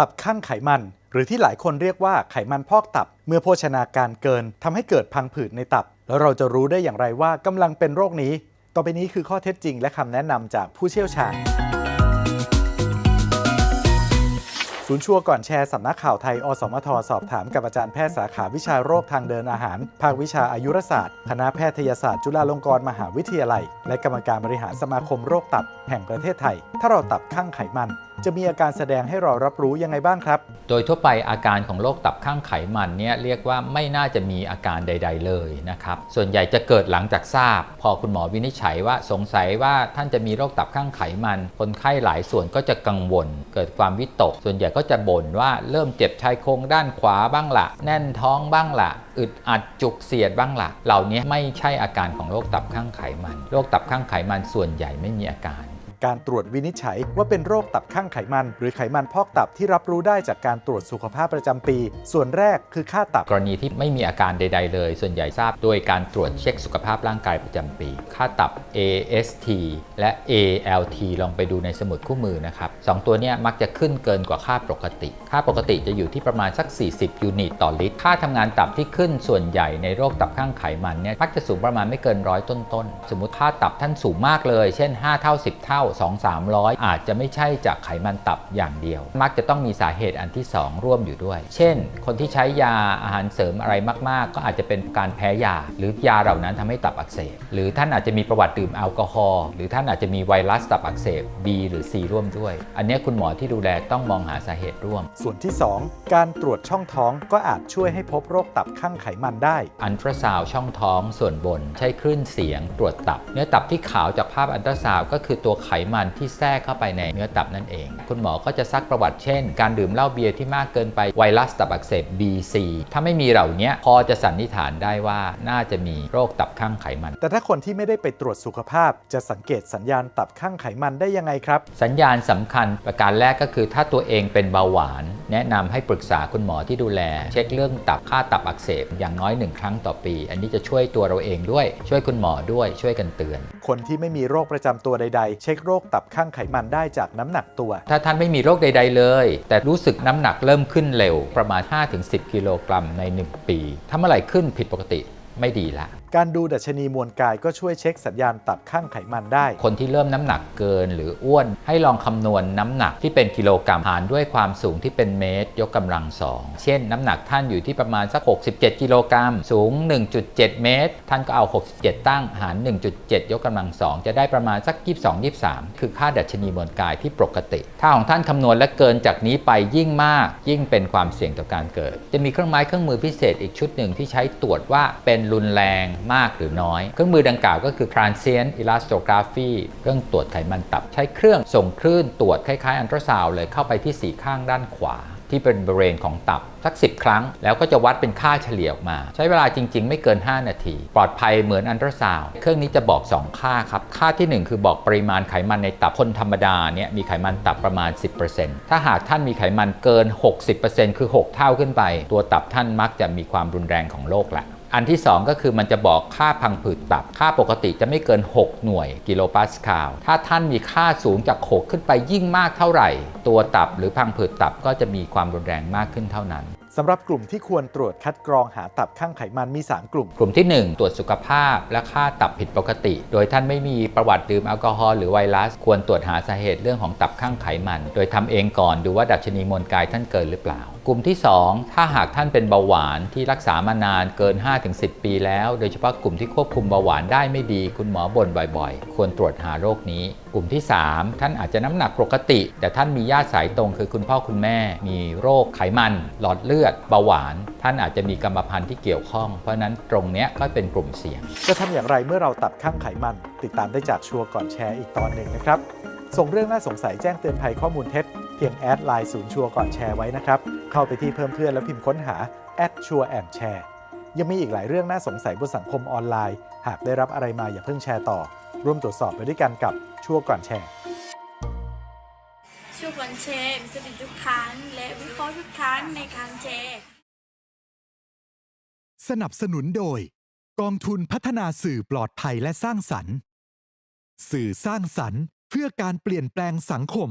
ตับข้างไขมัน หรือที่หลายคนเรียกว่าไขมันพอกตับ เมื่อโภชนาการเกินทำให้เกิดพังผืดในตับ แล้วเราจะรู้ได้อย่างไรว่ากำลังเป็นโรคนี้ ต่อไปนี้คือข้อเท็จจริงและคำแนะนำจากผู้เชี่ยวชาญศูนย์ชัวร์ก่อนแชร์สำนักข่าวไทย อสมท สอบถามกับอาจารย์แพทย์สาขาวิชาโรคทางเดินอาหาร ภาควิชาอายุรศาสตร์ คณะแพทยศาสตร์ จุฬาลงกรณ์มหาวิทยาลัย และกรรมการบริหารสมาคมโรคตับ แห่งประเทศไทย ถ้าเราตับข้างไขมัน จะมีอาการแสดงให้เรารับรู้ยังไงบ้างครับ โดยทั่วไปอาการของโรคตับข้างไขมันเนี่ยเรียกว่าไม่น่าจะมีอาการใด ๆ เลยนะครับ ส่วนใหญ่จะเกิดหลังจากทราบ พอคุณหมอวินิจฉัยว่าสงสัยว่าท่านจะมีโรคตับข้างไขมัน คนไข้หลายส่วนก็จะกังวล เกิดความวิตก ส่วนใหญ่ก็จะบ่นว่าเริ่มเจ็บชายโครงด้านขวาบ้างละแน่นท้องบ้างละอึดอัดจุกเสียดบ้างละเหล่านี้ไม่ใช่อาการของโรคตับข้างไขมัน โรคตับข้างไขมันส่วนใหญ่ไม่มีอาการ การตรวจวินิจฉัยว่าเป็นโรคตับข้างไขมัน หรือไขมันพอกตับที่รับรู้ได้จากการตรวจสุขภาพประจำปี ส่วนแรกคือค่าตับ กรณีที่ไม่มีอาการใด ๆ เลย ส่วนใหญ่ทราบโดยการตรวจเช็คสุขภาพร่างกายประจำปี ค่าตับ AST และ ALT ลองไปดูในสมุดคู่มือนะครับสองตัวนี้มักจะขึ้นเกินกว่าค่าปกติ ค่าปกติจะอยู่ที่ประมาณสัก 40 ยูนิตต่อลิตร ค่าทำงานตับที่ขึ้นส่วนใหญ่ในโรคตับข้างไขมันเนี่ยมักจะสูงประมาณไม่เกินร้อยต้นๆ สมมติค่าตับท่านสูงมากเลย เช่น 5 เท่า 10 เท่า2 300 อาจจะไม่ใช่จากไขมันตับอย่างเดียว มักจะต้องมีสาเหตุอันที่ 2 ร่วมอยู่ด้วย เช่น คนที่ใช้ยาอาหารเสริมอะไรมาก ๆ ก็อาจจะเป็นการแพ้ยา หรือยาเหล่านั้นทำให้ตับอักเสบ หรือท่านอาจจะมีประวัติดื่มแอลกอฮอล์หรือท่านอาจจะมีไวรัสตับอักเสบ B หรือ C ร่วมด้วย อันเนี้ยคุณหมอที่ดูแลต้องมองหาสาเหตุร่วม ส่วนที่ 2 การตรวจช่องท้องก็อาจช่วยให้พบโรคตับข้างไขมันได้ อันตราซาวด์ช่องท้องส่วนบน ใช้คลื่นเสียงตรวจตับ เนื้อตับที่ขาวจากภาพอันตราซาวด์ก็คือตัวไขมันที่แทรกเข้าไปในเนื้อตับนั่นเอง คุณหมอก็จะซักประวัติเช่น การดื่มเหล้าเบียร์ที่มากเกินไปไวรัสตับอักเสบ B C ถ้าไม่มีเหล่านี้พอจะสันนิษฐานได้ว่าน่าจะมีโรคตับข้างไขมัน แต่ถ้าคนที่ไม่ได้ไปตรวจสุขภาพ จะสังเกตสัญญาณตับข้างไขมันได้ยังไงครับ สัญญาณสำคัญประการแรกก็คือถ้าตัวเองเป็นเบาหวาน แนะนำให้ปรึกษาคุณหมอที่ดูแล เช็คเรื่องตับค่าตับอักเสบอย่างน้อยหนึ่งครั้งต่อปี อันนี้จะช่วยตัวเราเองด้วย ช่วยคุณหมอด้วยช่วยกันเตือน คนที่ไม่มีโรคประจำตัวใด ๆ เช็คโรคตับข้างไขมันได้จากน้ำหนักตัว ถ้าท่านไม่มีโรคใด ๆ เลย แต่รู้สึกน้ำหนักเริ่มขึ้นเร็วประมาณ 5-10 กิโลกรัมใน 1 ปี ถ้าเมื่อไหร่ขึ้นผิดปกติไม่ดีละ การดูดัชนีมวลกายก็ช่วยเช็คสัญญาณตับข้างไขมันได้ คนที่เริ่มน้ำหนักเกินหรืออ้วนให้ลองคำนวณน้ำหนักที่เป็นกิโลกรัมหารด้วยความสูงที่เป็นเมตร ยกกำลังสองเช่นน้ำหนักท่านอยู่ที่ประมาณสัก 67 กิโลกรัมสูง 1.7 เมตร ท่านก็เอา 67 ตั้งหาร 1.7 ยกกำลังสองจะได้ประมาณสัก 22-23 คือค่าดัชนีมวลกายที่ปกติ ถ้าของท่านคำนวณและเกินจากนี้ไปยิ่งมาก ยิ่งเป็นความเสี่ยงต่อการเกิด จะมีเครื่องไม้เครื่องมือพิเศษอีกชุดหนึ่งที่ใช้ตรวจว่าเป็นรุนแรงมากหรือน้อย เครื่องมือดังกล่าวก็คือ transient elastography เครื่องตรวจไขมันตับ ใช้เครื่องส่งคลื่นตรวจคล้ายๆอันตราซาวเลยเข้าไปที่สีข้างด้านขวาที่เป็นบริเวณของตับสัก 10 ครั้ง แล้วก็จะวัดเป็นค่าเฉลี่ยออกมา ใช้เวลาจริง ๆ ไม่เกิน 5 นาที ปลอดภัยเหมือนอันตราซาวเครื่องนี้จะบอก 2 ค่าครับ ค่าทีหนึ่1 คือบอกปริมาณไขมันในตับคนธรรมดาเนี่ยมีไขมันตับประมาณ 10%ถ้าหากท่านมีไขมันเกิน 60%คือ 6 เท่าขึ้นไป ตัวตับท่านมักจะมีความรุนแรงของโรคละ อันที่ 2 ก็คือมันจะบอกค่าพังผืดตับ ค่าปกติจะไม่เกิน 6 หน่วยกิโลปาสคาล ถ้าท่านมีค่าสูงจาก 6 ขึ้นไปยิ่งมากเท่าไหร่ ตัวตับหรือพังผืดตับก็จะมีความรุนแรงมากขึ้นเท่านั้น สำหรับกลุ่มที่ควรตรวจคัดกรองหาตับข้างไขมันมี 3 กลุ่ม กลุ่มที่ 1 ตรวจสุขภาพและค่าตับผิดปกติ โดยท่านไม่มีประวัติดื่มแอลกอฮอล์หรือไวรัส ควรตรวจหาสาเหตุเรื่องของตับข้างไขมัน โดยทำเองก่อนดูว่าดัชนีมวลกายท่านเกินหรือเปล่า กลุ่มที่ 2 ถ้าหากท่านเป็นเบาหวานที่รักษามานานเกิน 5-10 ปีแล้ว โดยเฉพาะกลุ่มที่ควบคุมเบาหวานได้ไม่ดี คุณหมอบ่นบ่อยๆ ควรตรวจหาโรคนี้ กลุ่มที่ 3 ท่านอาจจะน้ำหนักปกติ แต่ท่านมีญาติสายตรงคือคุณพ่อคุณแม่ มีโรคไขมันหลอดเลือดเบาหวาน ท่านอาจจะมีกรรมพันธุ์ที่เกี่ยวข้อง เพราะฉะนั้นตรงเนี้ยก็เป็นกลุ่มเสี่ยง จะทำอย่างไรเมื่อเราตับข้างไขมัน ติดตามได้จากชัวร์ก่อนแชร์อีกตอนหนึ่งนะครับ ส่งเรื่องน่าสงสัยแจ้งเตือนภัยข้อมูลเท็จเพียงแอดไลน์ศูนย์ชัวร์ก่อนแชร์ไว้นะครับ เข้าไปที่เพิ่มเพื่อนแล้วพิมพ์ค้นหาแอดชัวร์แอนแชร์ยังมีอีกหลายเรื่องน่าสงสัยบนสังคมออนไลน์ หากได้รับอะไรมาอย่าเพิ่งแชร์ต่อ ร่วมตรวจสอบไปด้วยกันกับชัวร์ก่อนแชร์ ช่วยกันแชร์มีสติทุกครั้งและวิเคราะห์ทุกครั้งในการแชร์สนับสนุนโดย กองทุนพัฒนาสื่อปลอดภัยและสร้างสรรค์ สื่อสร้างสรรค์เพื่อการเปลี่ยนแปลงสังคม